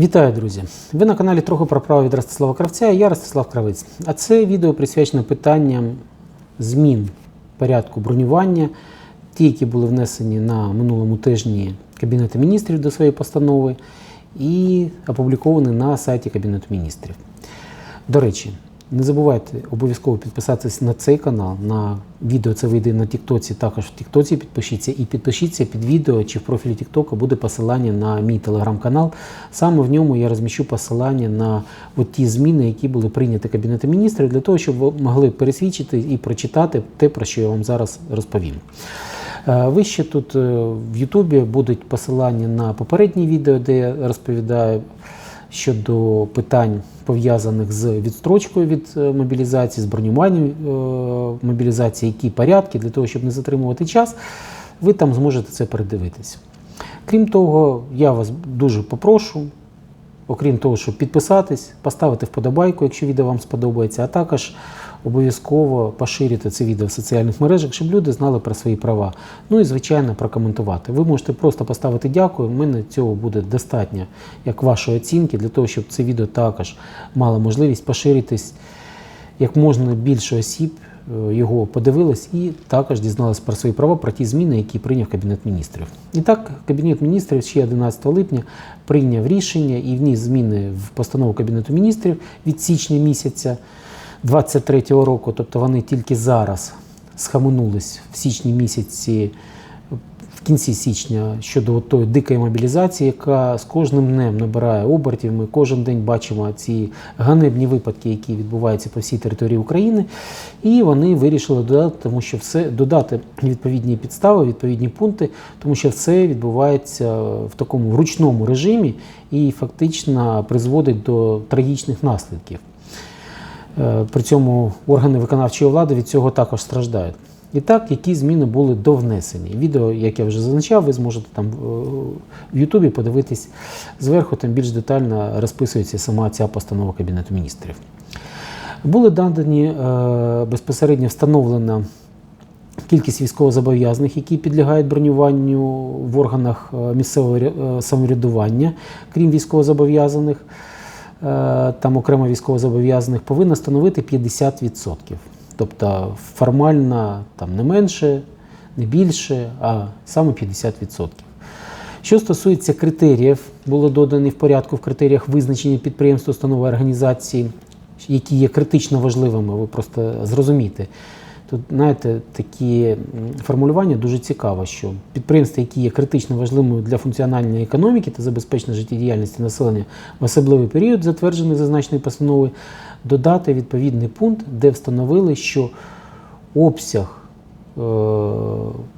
Вітаю, друзі! Ви на каналі трохи про право від Ростислава Кравця, я Ростислав Кравець. А це відео присвячено питанням змін порядку бронювання, ті, які були внесені на минулому тижні Кабінету міністрів до своєї постанови, і опубліковані на сайті Кабінету міністрів. До речі, не забувайте обов'язково підписатися на цей канал. На відео це вийде на Тіктоці, також в Тіктоці підпишіться. І підпишіться під відео чи в профілі Тіктока буде посилання на мій телеграм-канал. Саме в ньому я розміщу посилання на от ті зміни, які були прийняті Кабінетом міністрів, для того, щоб ви могли пересвідчити і прочитати те, про що я вам зараз розповім. Е, Вище тут е, в Ютубі будуть посилання на попередні відео, де я розповідаю щодо питань пов'язаних з відстрочкою від е, мобілізації, з бронюванням е, мобілізації, які порядки для того, щоб не затримувати час, ви там зможете це передивитися. Крім того, я вас дуже попрошу, окрім того, щоб підписатись, поставити вподобайку, якщо відео вам сподобається, а також обов'язково поширити це відео в соціальних мережах, щоб люди знали про свої права. Ну і звичайно прокоментувати. Ви можете просто поставити дякую. У мене цього буде достатньо як вашої оцінки, для того, щоб це відео також мало можливість поширитись як можна більше осіб. е, Його подивились і також дізналися про свої права, про ті зміни, які прийняв Кабінет міністрів. І так, Кабінет міністрів ще 11 липня прийняв рішення і вніс зміни в постанову Кабінету міністрів від січня місяця 23-го року. Тобто вони тільки зараз схаменулись в січні місяці, в кінці січня щодо тої дикої мобілізації, яка з кожним днем набирає обертів. Ми кожен день бачимо ці ганебні випадки, які відбуваються по всій території України. І вони вирішили додати, тому що все додати відповідні підстави, відповідні пункти, тому що все відбувається в такому ручному режимі і фактично призводить до трагічних наслідків. Е, При цьому органи виконавчої влади від цього також страждають. І так, які зміни були довнесені. Відео, як я вже зазначав, ви зможете там е, в Ютубі подивитись зверху, там більш детально розписується сама ця постанова Кабінету міністрів. Були надані е, безпосередньо встановлена кількість військовозобов'язаних, які підлягають бронюванню в органах місцевого самоврядування, крім військовозобов'язаних там окремо військовозобов'язаних, повинна становити 50%. Тобто формально там не менше, не більше, а саме 50%. Що стосується критеріїв, було додані в порядку в критеріях визначення підприємств, установи організації, які є критично важливими, ви просто зрозумієте. Тут, знаєте, такі формулювання дуже цікаво, що підприємства, які є критично важливими для функціональної економіки та забезпечення життєдіяльності населення в особливий період, затверджений зазначеною постановою, додати відповідний пункт, де встановили, що обсяг е,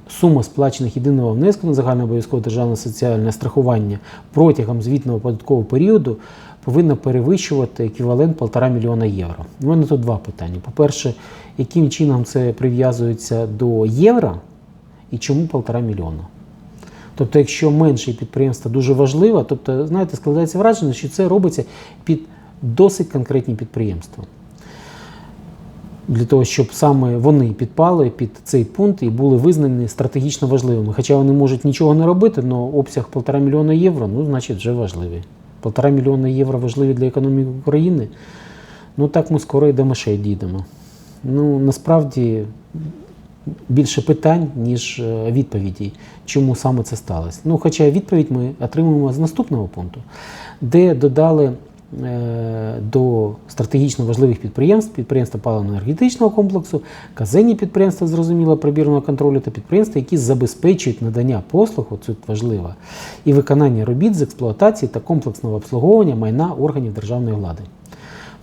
сума сплачених єдиного внеску на загальнообов'язкове державне соціальне страхування протягом звітного податкового періоду повинна перевищувати еквівалент 1,5 мільйона євро. У мене тут два питання. По-перше, яким чином це прив'язується до євро і чому 1,5 мільйона? Тобто, якщо менше підприємство дуже важливе, тобто, знаєте, складається враження, що це робиться під досить конкретні підприємства. Для того, щоб саме вони підпали під цей пункт і були визнані стратегічно важливими. Хоча вони можуть нічого не робити, але обсяг 1,5 мільйона євро, ну, значить, вже важливий. 1,5 мільйона євро важливі для економіки України. Ну так ми скоро і до мишей дійдемо. Ну, насправді більше питань, ніж е, відповідей, чому саме це сталося. Ну, хоча відповідь ми отримуємо з наступного пункту, де додали е, до стратегічно важливих підприємств, підприємства паливно-енергетичного комплексу, казенні підприємства зрозуміло прибірного контролю та підприємства, які забезпечують надання послуг, це важливо, і виконання робіт з експлуатації та комплексного обслуговування майна органів державної влади.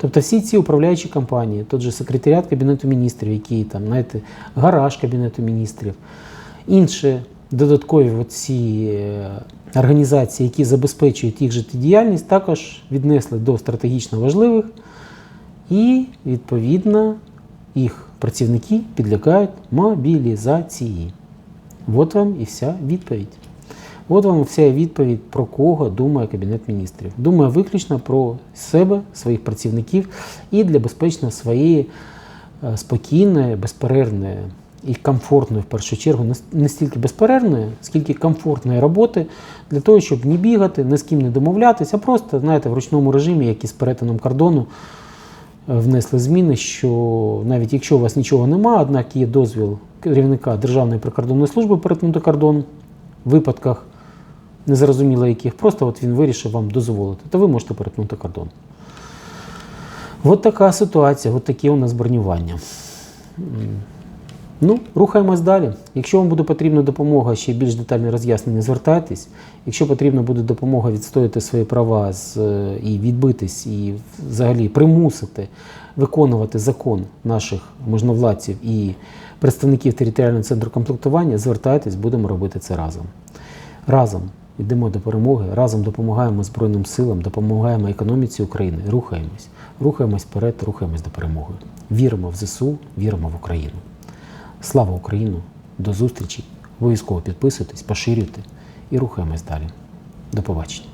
Тобто всі ці управляючі компанії, тот же секретаріат Кабінету міністрів, який там, знаєте, гараж Кабінету міністрів, інші додаткові оці е, організації, які забезпечують їх життєдіяльність, також віднесли до стратегічно важливих і, відповідно, їх працівники підлягають мобілізації. От вам і вся відповідь. От вам вся відповідь про кого думає Кабінет міністрів. Думає виключно про себе, своїх працівників і для безпечно своєї е, спокійної, безперервної і комфортної, в першу чергу, не стільки безперервної, скільки комфортної роботи для того, щоб не бігати, ні з ким не домовлятися, а просто, знаєте, в ручному режимі, як і з перетином кордону, е, внесли зміни, що навіть якщо у вас нічого немає, однак є дозвіл керівника Державної прикордонної служби перетнути кордон в випадках незрозуміло яких, просто от він вирішив вам дозволити, то ви можете перетнути кордон. От така ситуація, от таке у нас бронювання. Ну, рухаємось далі. Якщо вам буде потрібна допомога, ще більш детальне роз'яснення, звертайтесь. Якщо потрібна буде допомога відстояти свої права з, е, і відбитись, і взагалі примусити виконувати закон наших можновладців і представників територіального центру комплектування, звертайтесь, будемо робити це разом. Разом йдемо до перемоги, разом допомагаємо Збройним силам, допомагаємо економіці України, рухаємось, рухаємось вперед, рухаємось до перемоги. Віримо в ЗСУ, віримо в Україну. Слава Україну! До зустрічі! Обов'язково підписуйтесь, поширюйте і рухаємось далі. До побачення.